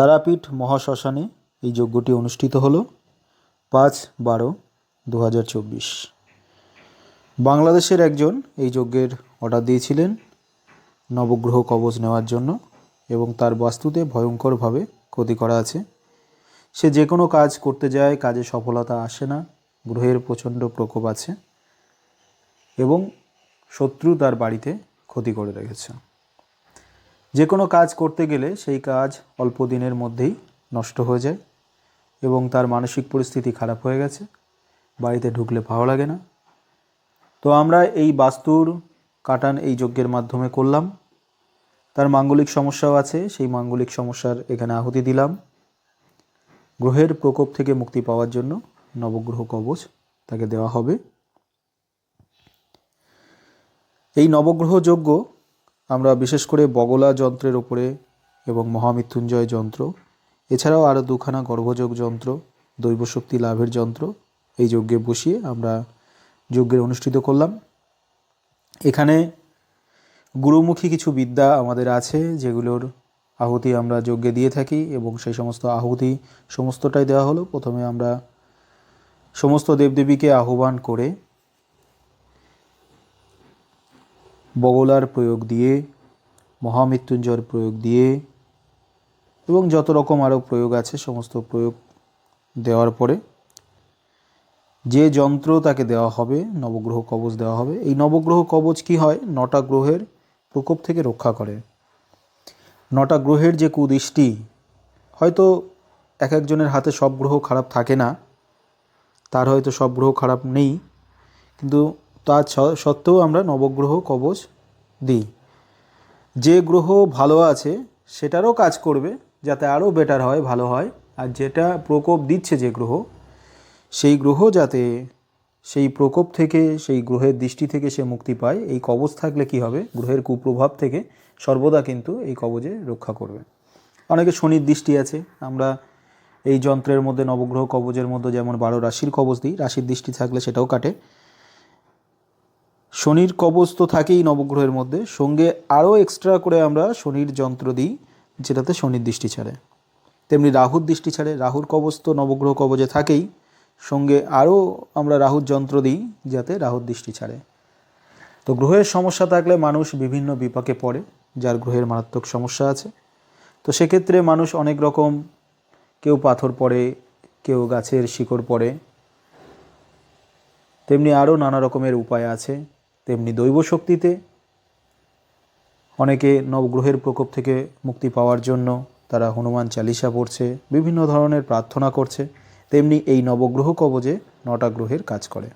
তারাপীঠ মহাশ্মশানে এই যজ্ঞটি অনুষ্ঠিত হল পাঁচ বারো দু বাংলাদেশের একজন এই যজ্ঞের অর্ডার দিয়েছিলেন নবগ্রহ কবচ নেওয়ার জন্য এবং তার বাস্তুতে ভয়ঙ্করভাবে ক্ষতি করা আছে। সে যে কোনো কাজ করতে যায়, কাজে সফলতা আসে না, গ্রহের প্রচণ্ড প্রকোপ আছে এবং শত্রু তার বাড়িতে ক্ষতি করে রেখেছে। যে কোনো কাজ করতে গেলে সেই কাজ অল্প দিনের মধ্যেই নষ্ট হয়ে যায় এবং তার মানসিক পরিস্থিতি খারাপ হয়ে গেছে। বাড়িতে ঢুকলে ভালো লাগে না। তো আমরা এই বাস্তুর কাটান এই যজ্ঞের মাধ্যমে করলাম। তার মাঙ্গলিক সমস্যাও আছে, সেই মাঙ্গলিক সমস্যার এখানে আহুতি দিলাম। গ্রহের প্রকোপ থেকে মুক্তি পাওয়ার জন্য নবগ্রহ কবচ তাকে দেওয়া হবে। এই নবগ্রহ যজ্ঞ আমরা বিশেষ করে বগলা যন্ত্রের ওপরে এবং মহামৃত্যুঞ্জয় যন্ত্র, এছাড়াও আরও দুখানা গর্ভযোগ যন্ত্র, দৈবশক্তি লাভের যন্ত্র, এই যজ্ঞে বসিয়ে আমরা যজ্ঞের অনুষ্ঠিত করলাম। এখানে গুরুমুখী কিছু বিদ্যা আমাদের আছে, যেগুলোর আহুতি আমরা যজ্ঞে দিয়ে থাকি এবং সেই সমস্ত আহুতি সমস্তটাই দেওয়া হলো। প্রথমে আমরা সমস্ত দেবদেবীকে আহ্বান করে বগলার প্রয়োগ দিয়ে, মহামৃত্যুঞ্জয়ের প্রয়োগ দিয়ে এবং যত রকম আরও প্রয়োগ আছে, সমস্ত প্রয়োগ দেওয়ার পরে যে যন্ত্র তাকে দেওয়া হবে, নবগ্রহ কবচ দেওয়া হবে। এই নবগ্রহ কবচ কি হয়? নটা গ্রহের প্রকোপ থেকে রক্ষা করে। নটা গ্রহের যে কুদৃষ্টি, হয়তো এক একজনের হাতে সব গ্রহ খারাপ থাকে না, তার হয়তো সব গ্রহ খারাপ নেই, কিন্তু তা সত্ত্বেও আমরা নবগ্রহ কবচ দিই। যে গ্রহ ভালো আছে, সেটারও কাজ করবে, যাতে আরও বেটার হয়, ভালো হয়। আর যেটা প্রকোপ দিচ্ছে যে গ্রহ, সেই গ্রহ যাতে সেই প্রকোপ থেকে, সেই গ্রহের দৃষ্টি থেকে সে মুক্তি পায়, এই কবচ থাকলে কি হবে? গ্রহের কুপ্রভাব থেকে সর্বদা কিন্তু এই কবজে রক্ষা করবে। অনেকে শনির দৃষ্টি আছে, আমরা এই যন্ত্রের মধ্যে, নবগ্রহ কবজের মধ্যে যেমন বারো রাশির কবচ দিই, রাশির দৃষ্টি থাকলে সেটাও কাটে। শনির কবচ তো থাকেই নবগ্রহের মধ্যে। সঙ্গে আরও এক্সট্রা করে আমরা শনির যন্ত্র দিই, যেটাতে শনির দৃষ্টি ছাড়ে। তেমনি রাহুর দৃষ্টি ছাড়ে। রাহুর কবচ তো নবগ্রহ কবচে থাকেই। সঙ্গে আরও আমরা রাহুর যন্ত্র দিই, যাতে রাহুর দৃষ্টি ছাড়ে। তো গ্রহের সমস্যা থাকলে মানুষ বিভিন্ন বিপাকে পড়ে, যার গ্রহের মারাত্মক সমস্যা আছে। তো সেক্ষেত্রে মানুষ অনেক রকম, কেউ পাথর পড়ে, কেউ গাছের শিকড় পড়ে। তেমনি আরও নানা রকমের উপায় আছে। তেমনি দৈব শক্তিতে অনেকে নবগ্রহের প্রকোপ থেকে মুক্তি পাওয়ার জন্য তারা হনুমান চালিসা পড়ছে, বিভিন্ন ধরনের প্রার্থনা করছে, তেমনি এই নবগ্রহ কবজে নটা গ্রহের কাজ করে।